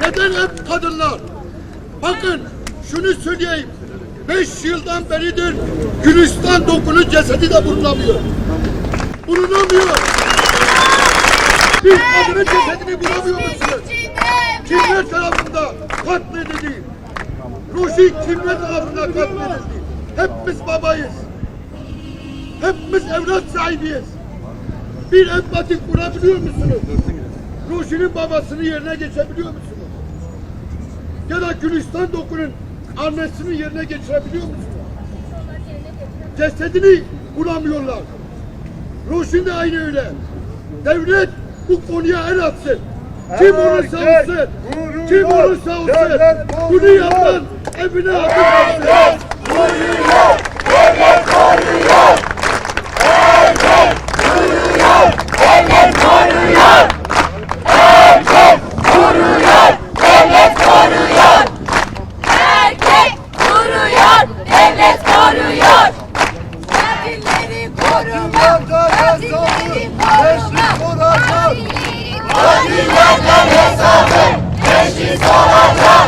Neden hep kadınlar? Bakın şunu söyleyeyim. Beş yıldan beridir Gülistan dokunun cesedi de bulunamıyor. Bulunamıyor. Bir kadının cesedini bulamıyor musunuz? Kimler tarafında katledildi? Ruhi kimler tarafından katledildi? Hepimiz babayız. Hepimiz evlat sahibiyiz. Bir empati kurabiliyor musunuz? Ruhi'nin babasının yerine geçebiliyor musunuz? Ya da Gülistan Doku'nun annesinin yerine geçirebiliyor musunuz? Cesedini bulamıyorlar. Ruhin de aynı öyle. Devlet bu konuya el atsın. Kim olursa olsun, kim olursa olsun, bunu yapan evine atsın. Adillerle!